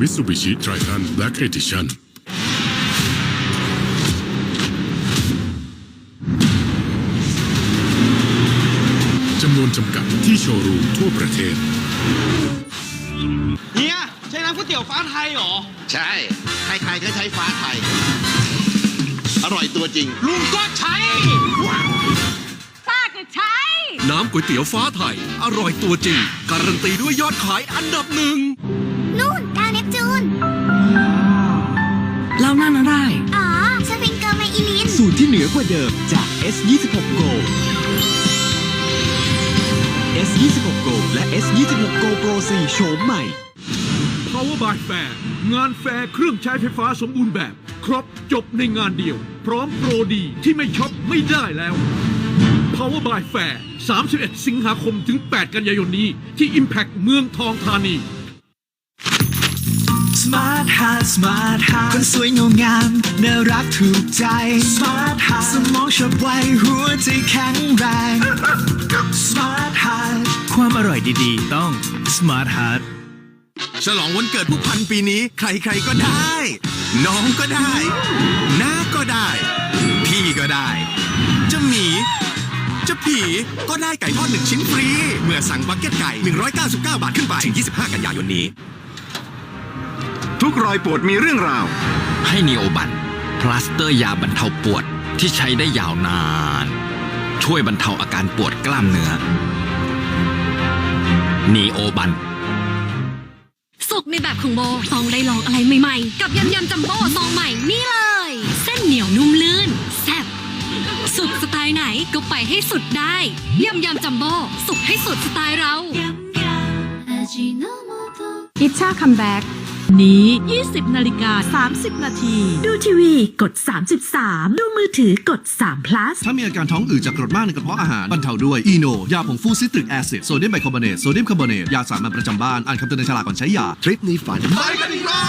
มิตซูบิชิไทรทันแบล็กเอดิชั่นจำนวนจำกัดที่โชว์รูมทั่วประเทศ เฮียใช้น้ำก๋วยเตี๋ยวฟ้าไทยเหรอ ใช่ ใครๆก็ใช้ฟ้าไทย อร่อยตัวจริง ลุงก็ใช้ ป้าก็ใช้ น้ำก๋วยเตี๋ยวฟ้าไทย อร่อยตัวจริง การันตีด้วยยอดขายอันดับหนึ่ง นู่น ดาวเนปจูนแล้วนั่นอะไรอ๋อสปริงเกิลไมอิลิน สูตรที่เหนือกว่าเดิมจาก S26 Go S26 Go และ S26 Go Pro 4โฉมใหม่ Power by Fair งานแฟร์เครื่องใช้ไฟฟ้าสมบูรณ์แบบ ครบจบในงานเดียว พร้อมโปรดีที่ไม่ช็อปไม่ได้แล้ว Power by Fair 31 สิงหาคมถึง 8 กันยายนนี้ ที่ Impact เมืองทองธานี Smart Heart Smart Heart คนสวยงงามน่ารักถูกใจ Smart Heart สมองฉับไวหัวใจแข็งแรง Smart Heart ความอร่อยดีๆ ต้อง Smart Heart ฉลองวันเกิดผู้พันปีนี้ ใครๆก็ได้ น้องก็ได้น้าก็ได้ พี่ก็ได้ จะหมีจะผีก็ได้ไก่ทอดหนึ่งชิ้นฟรี เมื่อสั่งบักเก็ตไก่ 199 บาทขึ้นไปถึง25 กันยายนนี้ ทุกรอยปวดมีเรื่องราว ให้นีโอบันพลาสเตอร์ยาบรรเทาปวดที่ใช้ได้ยาวนาน ช่วยบรรเทาอาการปวดกล้ามเนื้อนีโอบันสุกในแบบของโบต้องได้ลองอะไรใหม่ๆ กับยำยำจัมโบ้ซองใหม่นี่เลย เส้นเหนียวนุ่มลื่นแซ่บสุดสไตล์ไหนก็ไปให้สุดได้ยำยำจัมโบ้สุกให้สุดสไตล์เราอิชชาคัมแบ็ก นี้ 20 นาฬิกา 30 นาที ดูทีวีกด 33 ดูมือถือกด3 plus ถ้ามีอาการท้องอืดจากกรดมากในกระเพาะอาหารบรรเทาด้วย อีโน ยาผงฟูซิตริกแอซิด โซเดียมไบคาร์บอเนต โซเดียมคาร์บอเนต ยาสามัญประจำบ้าน อ่านคำเตือนในฉลากก่อนใช้ยา ทริปนี้ฝัน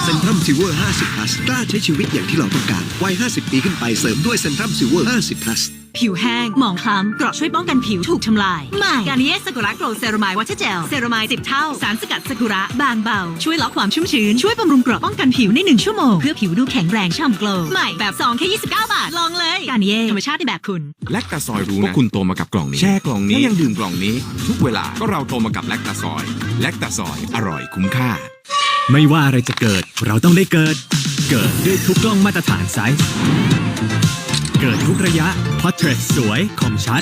เซ็นทรัมซิลเวอร์ 50 plus กล้าใช้ชีวิตอย่างที่เราต้องการ วัย 50 ปีขึ้นไปเสริมด้วยเซ็นทรัมซิลเวอร์ 50 plus ผิวแห้ง หมองคล้ำเกราะช่วยป้องกันผิวถูกทำลาย ใหม่การนิเยสกุระโกลเซรามายวัชเจล เซรามาย10 เท่า สารสกัดสกุระ บางเบา ช่วยล็อกความชุ่มชื้น ช่วยบำรุงเกราะป้องกันผิวใน 1 ชั่วโมง เพื่อผิวดูแข็งแรงฉ่ำโกลว์ใหม่แบบ2แค่ 29 บาท ลองเลยการนิเยธรรมชาติในแบบคุณ แลคตาซอยรู้นะว่าคุณโตมากับกล่องนี้ แช่กล่องนี้แล้วยังดื่มกล่องนี้ ทุกเวลา ก็เราโตมากับแลคตาซอย แลคตาซอย อร่อยคุ้มค่า ไม่ว่าอะไรจะเกิด เราต้องได้เกิด เกิดด้วยทุกกล้องมาตรฐานไซส์เกิดทุกระยะ Portrait สวยคมชัด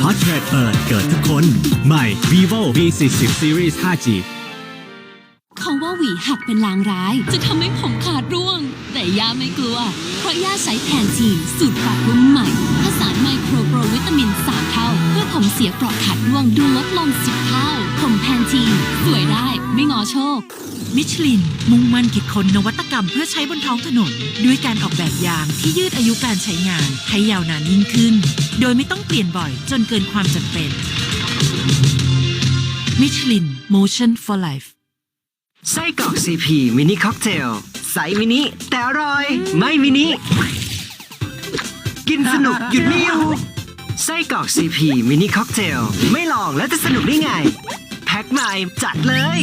Portrait เปิดเกิดทุกคน ใหม่ vivo V40 Series 5G เขาว่าหวีหักเป็นลางร้าย จะทำให้ผมขาดร่วง แต่ย่าไม่กลัว เพราะย่าใช้แทนทีนสูตรปรับรุ่นใหม่ สานไมโครโปรวิตามิน 3 เท่า เพื่อผมเสียเปราะขาดร่วงดูลดลง 10 เท่า ผมแพนทีนสวยได้ไม่งอโชค มิชลิน มุ่งมั่นคิดค้นนวัตกรรมเพื่อใช้บนท้องถนน ด้วยการออกแบบยางที่ยืดอายุการใช้งานให้ยาวนานยิ่งขึ้น โดยไม่ต้องเปลี่ยนบ่อยจนเกินความจำเป็นมิชลิน Motion for Life ไส้กรอกซีพีมินิค็อกเทลใสมินิแต่อร่อย ไม่มินิ กินสนุกหยุดไม่อยู่ไส้กรอกซีพีมินิค็อกเทล ไม่ลองแล้วจะสนุกได้ไง แพ็คใหม่จัดเลย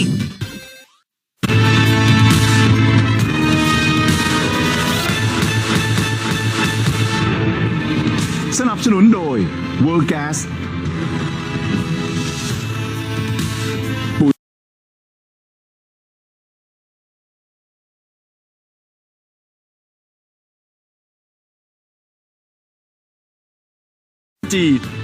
สนับสนุนโดย World Gas Indeed.